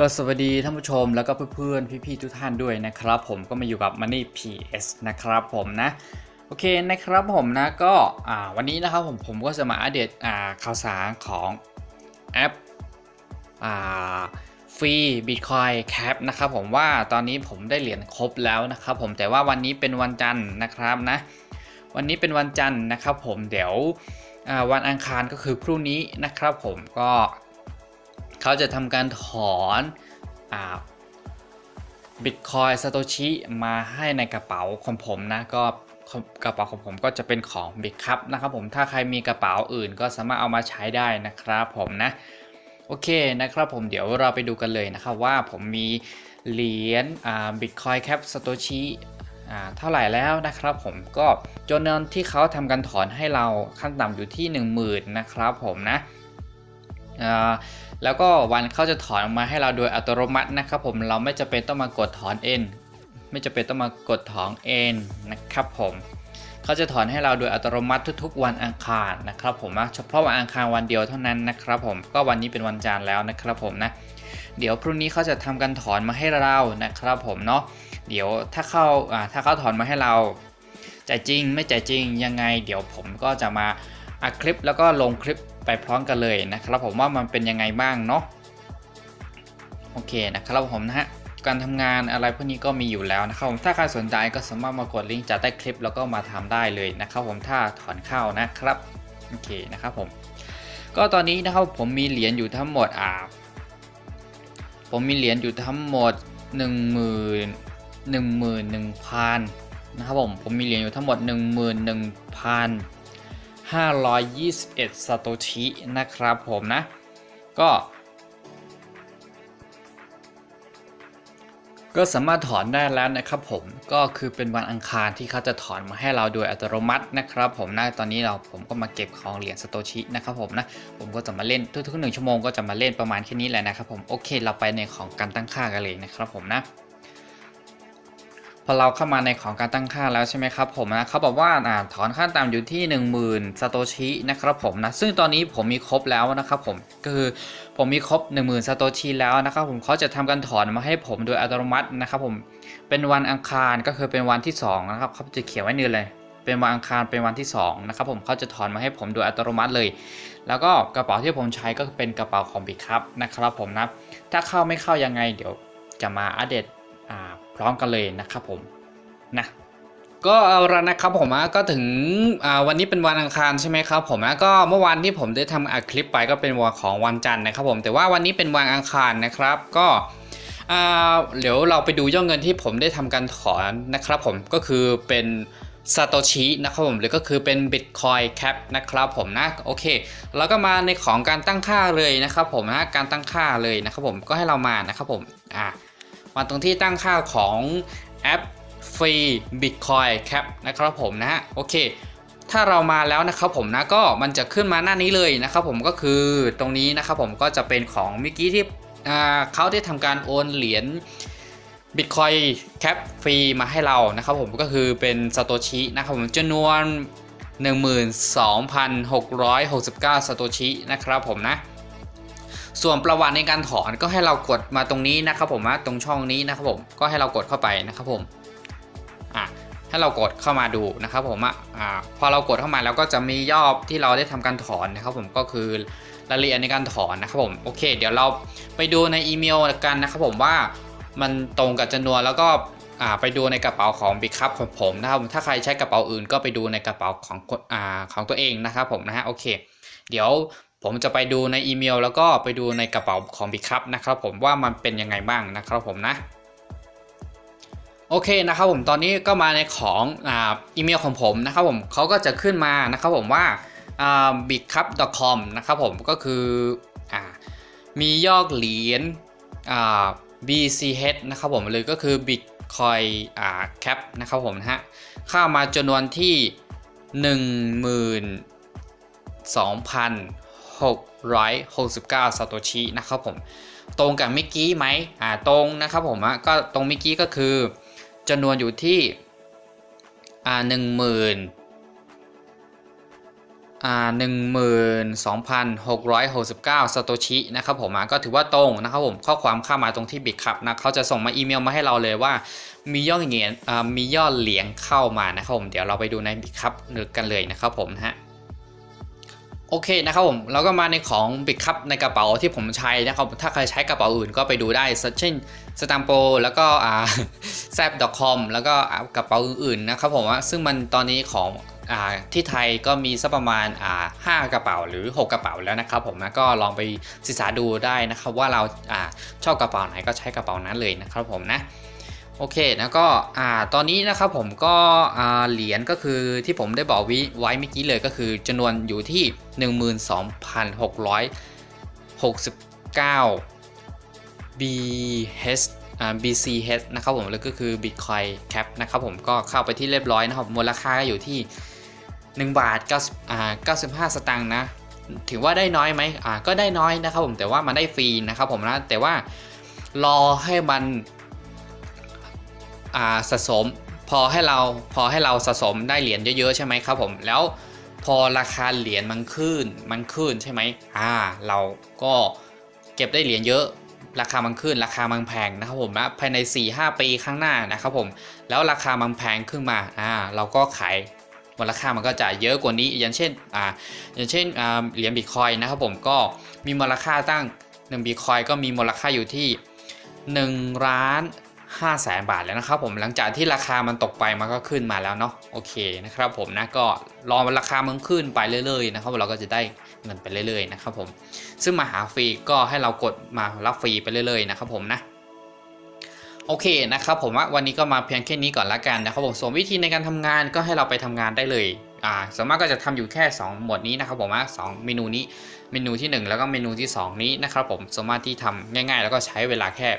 ก็สวัสดีท่านผู้ชมแล้วก็เพื่อนๆพี่ๆทุกท่านด้วยนะครับผมก็มาอยู่กับ Money PS นะครับผมนะโอเคนะครับผมนะก็วันนี้นะครับผมผมก็จะมาอัปเดตข่าวสารของแอปฟรี Bitcoin Cap นะครับผมว่าตอนนี้ผมได้เหรียญครบแล้วนะครับผมแต่ว่าวันนี้เป็นวันจันทร์นะครับนะวันนี้เป็นวันจันทร์นะครับผมเดี๋ยววันอังคารก็คือพรุ่งนี้นะครับผมก็ เขาจะทำการถอนบิตคอยซาโตชิมาให้ในกระเป๋าของผมนะก็กระเป๋าของผมก็จะเป็นของบิ t ครับนะครับผมถ้าใครมีกระเป๋าอื่นก็สามารถเอามาใช้ได้นะครับผมนะโอเคนะครับผมเดี๋ยวเราไปดูกันเลยนะครับว่าผมมีเหรียญบิตคอยแคปซาโตชิเท่าไหร่แล้วนะครับผมก็จำนวนที่เขาทำการถอนให้เราขั้นต่ำอยู่ที่ 10,000นะครับผมนะ แล้วก็วันเขาจะถอนออกมาให้เราโดยอัตโนมัตินะครับผมเราไม่จะเป็นต้องมากดถอนเองไม่จะเป็นต้องมากดถอนเองนะครับผมเขาจะถอนให้เราโดยอัตโนมัติทุกๆ วันอังคารนะครับผมนะเฉพาะวันอังคารวันเดียวเท่านั้นนะครับผมก็วันนี้เป็นวันจันทร์แล้วนะครับผมนะเดี๋ยวพรุ่งนี้เขาจะทำการถอนมาให้เรานะครับผมเนาะเดี๋ยวถ้าเข้าถ้าเขาถอนมาให้เราจ่ายจริงไม่จ่ายจริงยังไง เดี๋ยวผมก็จะมา อัดคลิปแล้วก็ลงคลิปไปพร้อมกันเลยนะครับผมว่ามันเป็นยังไงบ้างเนาะโอเคนะครับผมนะฮะการทำงานอะไรพวกนี้ก็มีอยู่แล้วนะครับผมถ้าใครสนใจก็สามารถมากดลิงก์จากใต้คลิปแล้วก็มาทำได้เลยนะครับผมถ้าถอนเข้านะครับโอเคนะครับผมก็ตอนนี้นะครับผมมีเหรียญอยู่ทั้งหมดอ่าผมมีเหรียญอยู่ทั้งหมด 1 0 0 0 0 1 1 0 0 0นะครับผมผมมีเหรียญอยู่ทั้งหมด 11,000 521ซาโตชินะครับผมนะ ก็ ก็สามารถถอนได้แล้วนะครับผมก็คือเป็นวันอังคารที่เขาจะถอนมาให้เราโดยอัตโนมัตินะครับผมนะตอนนี้เราผมก็มาเก็บของเหรียญสโตชินะครับผมนะผมก็จะมาเล่นทุกๆหนึ่งชั่วโมงก็จะมาเล่นประมาณแค่นี้แหละนะครับผมโอเคเราไปในของการตั้งค่ากันเลยนะครับผมนะ พอเราเข้ามาในของการตั้งค่าแล้วใช่ไหมครับผมนะเขาบอกว่าอถอนค่าต่ำอยู่ที่ 10,000ซาโตชินะครับผมนะซึ่งตอนนี้ผมมีครบแล้วนะครับผมก็คือผมมีครบ 10,000ซาโตชิแล้วนะครับผมเขาจะทำการถอนมาให้ผมโดยอัตโนมัตินะครับผมเป็นวันอังคารก็คือเป็นวันที่2นะครับเขาจะเขียนไว้นี่เลยเป็นวันอังคารเป็นวันที่2นะครับผมเขาจะถอนมาให้ผมโดยอัตโนมัติเลย แล้วก็กระเป๋าที่ผมใช้ก็เป็นกระเป๋าของบิครับนะครับผมนะถ้าเข้าไม่เข้ายังไงเดี๋ยวจะมาอัปเดต พร้อมกันเลยนะครับผมนะก็เอาละนะครับผมก็ถึงวันนี้เป็นวันอังคารใช่ไหมครับผมก็เมื่อวานที่ผมได้ทำอัดคลิปไปก็เป็นวันของวันจันทร์นะครับผมแต่ว่าวันนี้เป็นวันอังคารนะครับก็เดี๋ยวเราไปดูยอดเงินที่ผมได้ทำการถอนนะครับผมก็คือเป็นซาโตชินะครับผมหรือก็คือเป็น Bitcoin Cap นะครับผมนะโอเคแล้วก็มาในของการตั้งค่าเลยนะครับผมนะการตั้งค่าเลยนะครับผมก็ให้เรามานะครับผมอ่า มาตรงที่ตั้งค่าของแอปฟรี Bitcoin Cap นะครับผมนะฮะโอเค ถ้าเรามาแล้วนะครับผมนะก็มันจะขึ้นมาหน้านี้เลยนะครับผมก็คือตรงนี้นะครับผมก็จะเป็นของเมื่อกี้ที่เขาได้ทำการโอนเหรียญ Bitcoin Cap ฟรีมาให้เรานะครับผมก็คือเป็นซาโตชินะครับผมจำนวน 12,669ซาโตชินะครับผมนะ ส่วนประวัติในการถอนก็ให้เรากดมาตรงนี้นะครับผมนะตรงช่องนี้นะครับผมก็ให้เรากดเข้าไปนะครับผมอะให้เรากดเข้ามาดูนะครับผมอะอ่าพอเรากดเข้ามาแล้วก็จะมียอดที่เราได้ทำการถอนนะครับผมก็คือรายละเอียดในการถอนนะครับผมโอเค เดี๋ยวเราไปดูในอีเมลกันนะครับผมว่ามันตรงกับจำนวนแล้วก็ไปดูในกระเป๋าของ b i คัพของผมนะครับถ้าใครใช้กระเป๋าอื่นก็ไปดูในกระเป๋าของอ่าของตัวเองนะครับผมนะฮะโอเค เดี๋ยว ผมจะไปดูในอีเมล แล้วก็ไปดูในกระเป๋าของ b i คัพนะครับผมว่ามันเป็นยังไงบ้างนะครับผมนะโอเคนะครับผมตอนนี้ก็มาในของอีเมลของผมนะครับผมเขาก็จะขึ้นมานะครับผมว่า b i g c u p c o m นะครับผมก็คืออมียอดเหรียญ BCH นะครับผมเลยก็คือ Bitcoin Cap นะครับผมนะฮะค่ามาจำนวนที่ 669ซาโตชินะครับผมตรงกับเมื่อกี้ไหมอ่าตรงนะครับผมอะก็ตรงเมื่อกี้ก็คือจำนวนอยู่ที่อ่าหนึ่งหมื่นอ่าหนึ่งหมื่นสองพันหกร้อยหกสิบเก้าสโตชินะครับผมอะก็ถือว่าตรงนะครับผมข้อความเข้ามาตรงที่บิ c ครับนะเขาจะส่งมาอีเมลมาให้เราเลยว่ามียอดเหรียญมียอดเหรียญเข้ามานะครับผมเดี๋ยวเราไปดูในบิ c ครับกันเลยนะครับผมนะฮะ โอเคนะครับผมเราก็มาในของบิ c ครับในกระเป๋าที่ผมใช้นะครับถ้าใครใช้กระเป๋าอื่นก็ไปดูได้เช่นสตัมโปแล้วก็อ่าแซบ .com แล้วก็กระเป๋าอื่นๆนะครับผมว่าซึ่งมันตอนนี้ของอ่าที่ไทยก็มีสักประมาณอ่าห้ากระเป๋าหรือ 6 กระเป๋าแล้วนะครับผมนะก็ลองไปศึกษาดูได้นะครับว่าเราอ่าชอบกระเป๋าไหนก็ใช้กระเป๋านั้นเลยนะครับผมนะ โอเคแล้วก็อ่าตอนนี้นะครับผมก็อ่าเหรียญก็คือที่ผมได้บอกวิไว้เมื่อกี้เลยก็คือจำนวนอยู่ที่ 12,669 BH อ่า BCH นะครับผมแล้วก็คือ Bitcoin Cap นะครับผมก็เข้าไปที่เรียบร้อยนะครับมูลค่าก็อยู่ที่ 1 บาท9อ่า95 สตางค์นะ ถือว่าได้น้อยไหมอ่าก็ได้น้อยนะครับผมแต่ว่ามันได้ฟรีนะครับผมนะแต่ว่ารอให้มัน สะสม พอให้เราพอให้เราสะสมได้เหรียญเยอะๆใช่ไหมครับผมแล้วพอราคาเหรียญมันขึ้นมันขึ้นใช่ไหมอ่าเราก็เก็บได้เหรียญเยอะ ราคามันขึ้น ราคามันแพงนะครับผมนะภายใน 4-5 ปีข้างหน้านะครับผมแล้วราคามันแพงขึ้นมาอ่าเราก็ขายมูลค่ามันก็จะเยอะกว่านี้อย่างเช่นอ่าอย่างเช่นอ่าเหรียญบิตคอยนะครับผมก็มีมูลค่าตั้ง1บิตคอยก็มีมูลค่าอยู่ที่1ล้าน 5แสนบาทแล้วนะครับผมหลังจากที่ราคามันตกไปมันก็ขึ้นมาแล้วเนาะโอเคนะครับผมนะก็รอราคามันขึ้นไปเรื่อยๆนะครับเราก็จะได้เงินไปเรื่อยๆนะครับผมซึ่งมาหาฟรีก็ให้เรากดมารับฟรีไปเรื่อยๆนะครับผมนะโอเคนะครับผมว่าวันนี้ก็มาเพียงแค่นี้ก่อนละกันนะครับผมส่วนวิธีในการทำงานก็ให้เราไปทำงานได้เลยอ่าส่วนมากก็จะทำอยู่แค่ 2 หมวดนี้นะครับผมว่าสองเมนูนี้เมนูที่ 1 แล้วก็เมนูที่ 2 นี้นะครับผมส่วนมากที่ทำง่าย ๆ แล้วก็ใช้เวลาแค่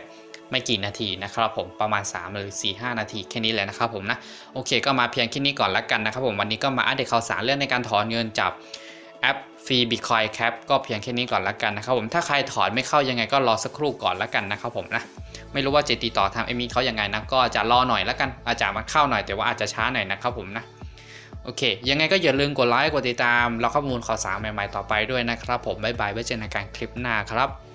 ไม่กี่นาทีนะครับผมประมาณ 3 หรือ 4-5 นาทีแค่นี้แหละนะครับผมนะโอเค ก็มาเพียงแค่นี้ก่อนละกันนะครับผมวันนี้ก็มาอัปเดตข่าวสารเรื่องในการถอนเงินจากแอปฟรี Bitcoin Cap ก็เพียงแค่นี้ก่อนละกันนะครับผมถ้าใครถอนไม่เข้ายังไงก็รอสักครู่ก่อนละกันนะครับผมนะไม่รู้ว่าจะติดต่อทางเอมี่เขายังไงนะก็จะรอหน่อยละกันอาจจะมันเข้าหน่อยแต่ว่าอาจจะช้าหน่อยนะครับผมนะโอเค ยังไงก็อย่าลืมกดไลค์กดติดตาม แล้วข้อมูลข่าวสารใหม่ๆต่อไปด้วยนะครับผมบ๊ายบายไว้เจอกันในการคลิปหน้าครับ